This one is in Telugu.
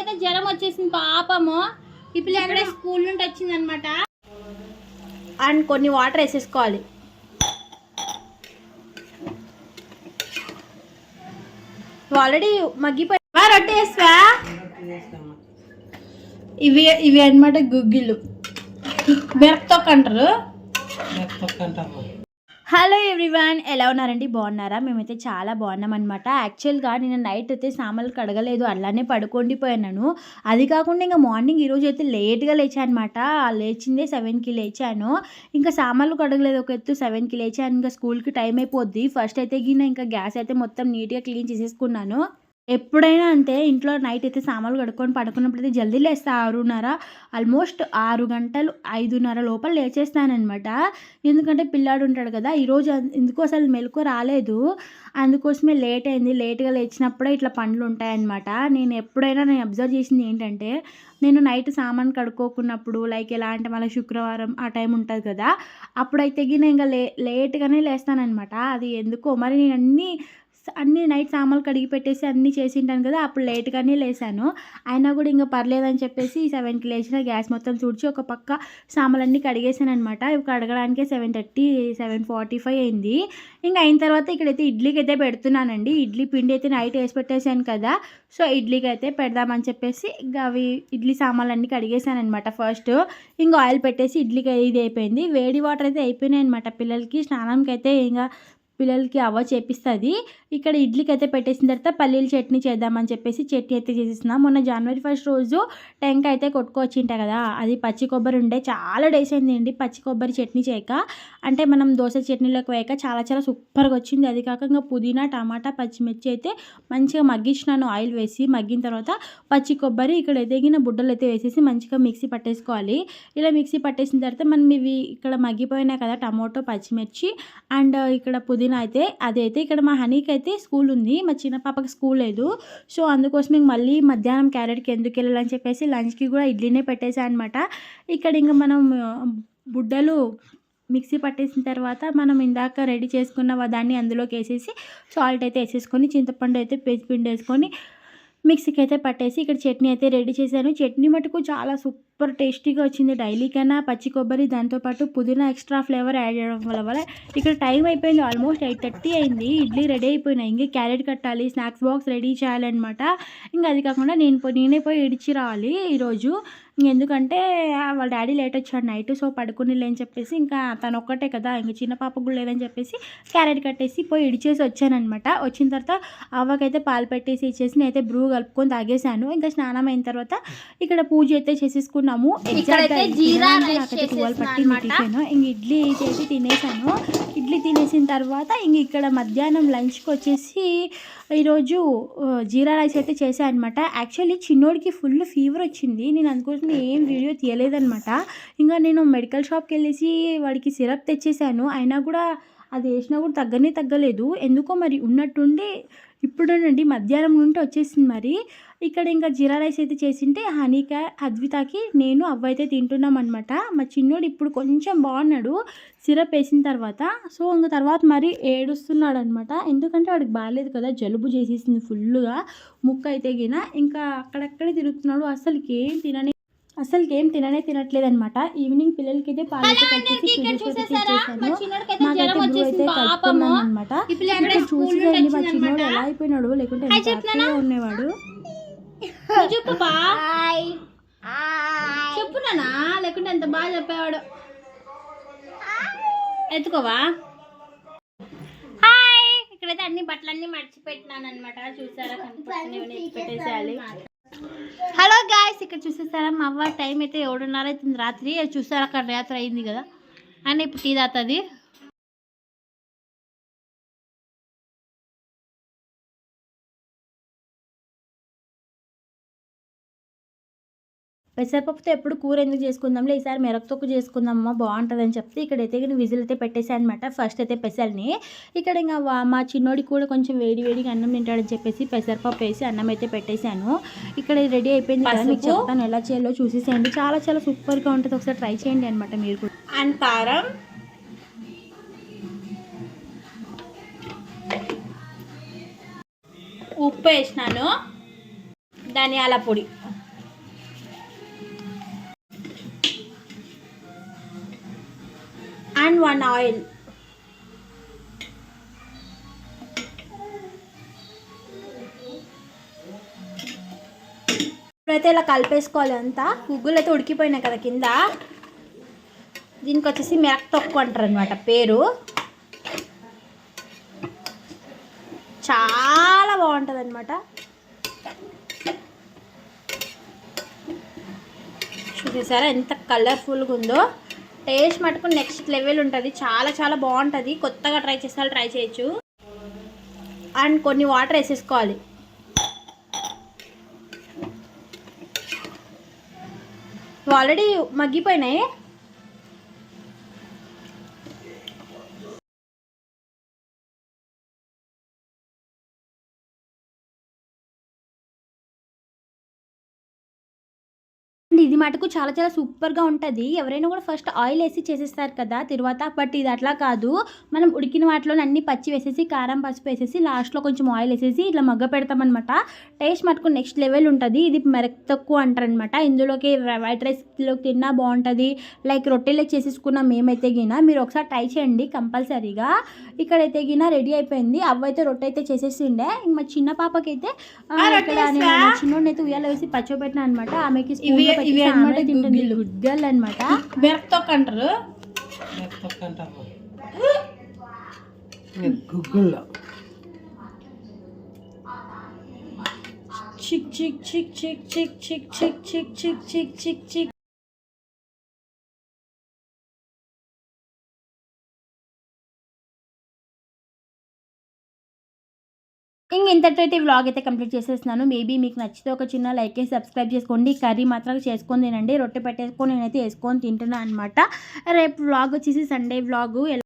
పిల్లకైతే జ్వరం వచ్చేసింది పాపము. ఈ పిల్ల ఇప్పుడే స్కూల్ నుండి వచ్చింది అనమాట అండ్ కొన్ని వాటర్ వేసేసుకోవాలి. ఆల్రెడీ మగ్గిపోయి రొట్టె వేస్తా. ఇవి ఇవి అనమాట గుగ్గిళ్ళు. మిరపతొక్క అంటారు హలో ఎవ్రీవన్ ఎలా ఉన్నారండి? బాగున్నారా? మేమైతే చాలా బాగున్నాం అనమాట యాక్చువల్గా నేను నైట్ అయితే సామాన్లు కడగలేదు అలానే పడుకోండిపోయాను అది కాకుండా ఇంకా మార్నింగ్ ఈరోజు అయితే లేట్గా లేచాను అనమాట లేచిందే సెవెన్కి లేచాను. ఇంకా సామాన్లు కడగలేదు ఒక ఎత్తు సెవెన్కి లేచాను. ఇంకా స్కూల్కి టైం అయిపోద్ది. ఫస్ట్ అయితే గిన్నె ఇంకా గ్యాస్ అయితే మొత్తం నీట్గా క్లీన్ చేసేసుకున్నాను. ఎప్పుడైనా అంతే ఇంట్లో నైట్ అయితే సామాన్లు కడుక్కొని పడుకున్నప్పుడు అయితే జల్దీ లేస్తా ఆరున్నర ఆల్మోస్ట్ ఆరు గంటలు ఐదున్నర లోపల లేచేస్తానమాట ఎందుకంటే పిల్లాడు ఉంటాడు కదా ఈరోజు ఎందుకు అసలు మెలకు రాలేదు. అందుకోసమే లేట్ అయింది. లేట్గా లేచినప్పుడే ఇట్లా పనులు ఉంటాయన్నమాట. నేను ఎప్పుడైనా నేను అబ్జర్వ్ చేసింది ఏంటంటే నేను నైట్ సామాన్ కడుక్కోకున్నప్పుడు లైక్ ఎలా అంటే మళ్ళీ శుక్రవారం ఆ టైం ఉంటుంది కదా అప్పుడైతే నేను ఇంకా లే లేట్గానే లేస్తానమాట అది ఎందుకో మరి నేను అన్నీ అన్ని నైట్ సామాన్లు కడిగి పెట్టేసి అన్నీ చేసి ఉంటాను కదా అప్పుడు లేట్గానే లేసాను. అయినా కూడా ఇంకా పర్లేదని చెప్పేసి సెవెన్కి లేచిన గ్యాస్ మొత్తం తుడిచి ఒక పక్క సామాన్లన్నీ కడిగేసాను అనమాట ఇవి కడగడానికే seven thirty seven forty five అయింది. ఇంకా అయిన తర్వాత ఇక్కడైతే ఇడ్లీకి అయితే పెడుతున్నానండి. ఇడ్లీ పిండి అయితే నైట్ వేసి పెట్టేశాను కదా సో ఇడ్లీకి అయితే పెడదామని చెప్పేసి ఇంకా అవి ఇడ్లీ సామాన్లు అన్నీ కడిగేసాను అనమాట ఫస్ట్. ఇంకా ఆయిల్ పెట్టేసి ఇడ్లీకి ఇది అయిపోయింది. వేడి వాటర్ అయితే అయిపోయినాయి అనమాట పిల్లలకి. స్నానంకి అయితే ఇంకా పిల్లలకి అవ్వ చేపిస్తుంది. ఇక్కడ ఇడ్లీకి అయితే పెట్టేసిన తర్వాత పల్లీల చట్నీ చేద్దామని చెప్పేసి చట్నీ అయితే చేసేస్తున్నాం. మొన్న జనవరి ఫస్ట్ రోజు టెంకాయ అయితే కొట్టుకొచ్చింటా కదా అది పచ్చి కొబ్బరి ఉండే. చాలా డేస్ అయిందండి పచ్చి కొబ్బరి చట్నీ చేయక. అంటే మనం దోశ చట్నీలోకి వేయక చాలా చాలా సూపర్గా వచ్చింది. అది కాక ఇంకా పుదీనా టమాటా పచ్చిమిర్చి అయితే మంచిగా మగ్గించినాను. ఆయిల్ వేసి మగ్గిన తర్వాత పచ్చి కొబ్బరి ఇక్కడ ఎదిగిన బుడ్డలు అయితే వేసేసి మంచిగా మిక్సీ పట్టేసుకోవాలి. ఇలా మిక్సీ పట్టేసిన తర్వాత మనం ఇవి ఇక్కడ మగ్గిపోయినాయి కదా టమాటో పచ్చిమిర్చి అండ్ ఇక్కడ పుదీనా అయితే అదైతే ఇక్కడ మా హనీకి అయితే స్కూల్ ఉంది మా చిన్న పాపకి స్కూల్ లేదు. సో అందుకోసం ఇంక మళ్ళీ మధ్యాహ్నం క్యారెట్కి ఎందుకు వెళ్ళాలని చెప్పేసి లంచ్కి కూడా ఇడ్లీనే పెట్టేసా అనమాట ఇక్కడ ఇంకా మనం బుడ్డలు మిక్సీ పట్టేసిన తర్వాత మనం ఇందాక రెడీ చేసుకున్న దాన్ని అందులోకి వేసేసి సాల్ట్ అయితే వేసేసుకొని చింతపండు అయితే పేసి పిండి వేసుకొని మిక్సీకి అయితే పట్టేసి ఇక్కడ చట్నీ అయితే రెడీ చేశాను. చట్నీ మటుకు చాలా సూపర్ టేస్టీగా వచ్చింది. డైలీ కన్నా పచ్చి కొబ్బరి దాంతోపాటు పుదీనా ఎక్స్ట్రా ఫ్లేవర్ యాడ్ చేయడం వల్ల వల్ల ఇక్కడ టైం అయిపోయింది. ఆల్మోస్ట్ ఎయిట్ థర్టీ అయింది. ఇడ్లీ రెడీ అయిపోయినాయి ఇంకా క్యారెట్ కట్టాలి స్నాక్స్ బాక్స్ రెడీ చేయాలన్నమాట. ఇంకా అది కాకుండా నేను నేనే పోయి ఇడిచి రావాలి ఈరోజు. ఎందుకంటే వాళ్ళ డాడీ లేట్ వచ్చాడు. నైట్ సో పడుకుని లేని చెప్పేసి ఇంకా తను ఒక్కటే కదా. ఇంక చిన్న పాప కూడా లేదని చెప్పేసి క్యారెట్ కట్టేసి పోయి ఇడిచేసి వచ్చానమాట వచ్చిన తర్వాత అవ్వకైతే పాలు పెట్టేసి ఇచ్చేసి నేనైతే బ్రూ కలుపుకొని తాగేసాను ఇంకా స్నానం అయిన తర్వాత ఇక్కడ పూజ అయితే చేసేసుకున్నాము ట్వెల్వ్ పట్టి టిఫిన్. ఇంక ఇడ్లీ చేసి తినేసాను. ఇడ్లీ తినేసిన తర్వాత ఇంక ఇక్కడ మధ్యాహ్నం లంచ్కి వచ్చేసి ఈరోజు జీరా రైస్ అయితే చేశాను అనమాట యాక్చువల్లీ చిన్నోడికి ఫుల్ ఫీవర్ వచ్చింది. నేను అందుకోసం ఏం వీడియో తీయలేదనమాట ఇంకా నేను మెడికల్ షాప్కి వెళ్ళేసి వాడికి సిరప్ తెచ్చేసాను. అయినా కూడా అది వేసినా కూడా తగ్గనే తగ్గలేదు. ఎందుకో మరి ఉన్నట్టుండి ఇప్పుడేనండి. మధ్యాహ్నం నుండి వచ్చేసింది మరి. ఇక్కడ ఇంకా జీరా రైస్ అయితే చేసింటే హనీక అద్వితాకి నేను అవ్వ అయితే తింటున్నాం అనమాట మా చిన్నోడు ఇప్పుడు కొంచెం బాగున్నాడు సిరప్ వేసిన తర్వాత. సో ఇంకా తర్వాత మరి ఏడుస్తున్నాడు అనమాట ఎందుకంటే వాడికి బాగాలేదు కదా జలుబు చేసేసింది ఫుల్గా ముక్క అయితే గిన. ఇంకా అక్కడక్కడే తిరుగుతున్నాడు అసలుకి ఏం తినని అసలు ఏం తిననే తినట్లేదు అనమాట ఈవినింగ్ పిల్లలకి అయితే పాలు అయితే కలిపేసి అనమాట చూసి మా చిన్నోడు ఎలా అయిపోయినాడు లేకుంటే ఉండేవాడు చెప్పు చెప్పు నానా లేకుంటే ఎంత బాగా చెప్పేవాడు. ఎత్తుకోవా? హాయ్. ఇక్కడైతే అన్ని బట్టలన్నీ మర్చిపెట్టినాను అనమాట చూసారా కనిపిస్తున్నాయి పెట్టేసేయాలి. హలో గాయస్ ఇక్కడ చూసేసారా? మా అవ్వ టైం అయితే ఏడున్నర అవుతుంది రాత్రి. చూసారా? అక్కడ రాత్రి అయింది కదా. అని ఇప్పుడు టీ తాతుంది పెసరపప్పుతో ఎప్పుడు కూర ఎందుకు చేసుకుందాంలే? ఈసారి మిరపతొక్కు చేసుకుందామమ్మా బాగుంటుందని చెప్తే ఇక్కడైతే నేను విజిల్ అయితే పెట్టేశాను అనమాట ఫస్ట్ అయితే పెసల్ని. ఇక్కడ ఇంకా మా చిన్నోడికి కూడా కొంచెం వేడి వేడిగా అన్నం తింటాడని చెప్పేసి పెసరపప్పు వేసి అన్నం అయితే పెట్టేశాను. ఇక్కడ రెడీ అయిపోయింది కదా మీకు చెప్తాను ఎలా చేయాలో చూసేసేయండి. చాలా చాలా సూపర్గా ఉంటుంది. ఒకసారి ట్రై చేయండి అనమాట మీరు కూడా. అండ్ కారం. ఉప్పు వేసినాను. ధనియాల పొడి. వన్ ఆయిల్ ఇప్పుడైతే ఇలా కలిపేసుకోవాలి అంతా. గుగ్గులు అయితే ఉడికిపోయినాయి కదా కింద. దీనికి వచ్చేసి మెరక్ తొక్కు అంటారు అనమాట పేరు. చాలా బాగుంటుంది అనమాట చూసేసారా ఎంత కలర్ఫుల్గా ఉందో. టేస్ట్ మటుకు నెక్స్ట్ లెవెల్ ఉంటుంది. చాలా చాలా బాగుంటుంది. కొత్తగా ట్రై చేసిన ట్రై చేయొచ్చు. అండ్ కొన్ని వాటర్ వేసేసుకోవాలి. ఆల్రెడీ మగ్గిపోయినాయి. మటుకు చాలా చాలా సూపర్గా ఉంటుంది. ఎవరైనా కూడా ఫస్ట్ ఆయిల్ వేసి చేసేస్తారు కదా తర్వాత. బట్ ఇది అట్లా కాదు. మనం ఉడికిన వాటిలో అన్ని పచ్చి వేసేసి కారం పసుపు వేసేసి లాస్ట్లో కొంచెం ఆయిల్ వేసేసి ఇట్లా మగ్గ పెడతామన్నమాట. టేస్ట్ మటుకు నెక్స్ట్ లెవెల్ ఉంటుంది. ఇది మెరక్ తక్కువ అంటారనమాట ఇందులోకి వైట్ రైస్లోకి తిన్నా బాగుంటుంది. లైక్ రొట్టెలకు చేసేసుకున్న మేమైతే గిన మీరు ఒకసారి ట్రై చేయండి కంపల్సరీగా. ఇక్కడైతే గిన రెడీ అయిపోయింది. అవ్వైతే రొట్టె అయితే చేసేసిండే. ఇంక మా చిన్న పాపకైతే చిన్నోడినైతే ఉయ్యాల వేసి పచ్చోబెట్టిన అనమాట ఆమెకి తింటుంది గుగ్గిళ్ళు. గుడ్గల్ అనమాట మిరప తొక్క అంటారు గుగ్గుల్లో చిక్ చిక్ చిక్ చిక్ చిక్ చిక్ చిక్ చిక్ చిక్ చిక్ చిక్ ఇంక ఇంతటైతే వ్లాగ్ అయితే కంప్లీట్ చేసేస్తున్నాను. మేబీ మీకు నచ్చితే ఒక చిన్న లైక్ చేసి సబ్స్క్రైబ్ చేసుకోండి. కర్రీ మాత్రం చేసుకొని తినండి. రొట్టె పెట్టేసుకొని నేనైతే వేసుకొని తింటున్నాను అనమాట రేపు వ్లాగ్ వచ్చేసి సండే వ్లాగ్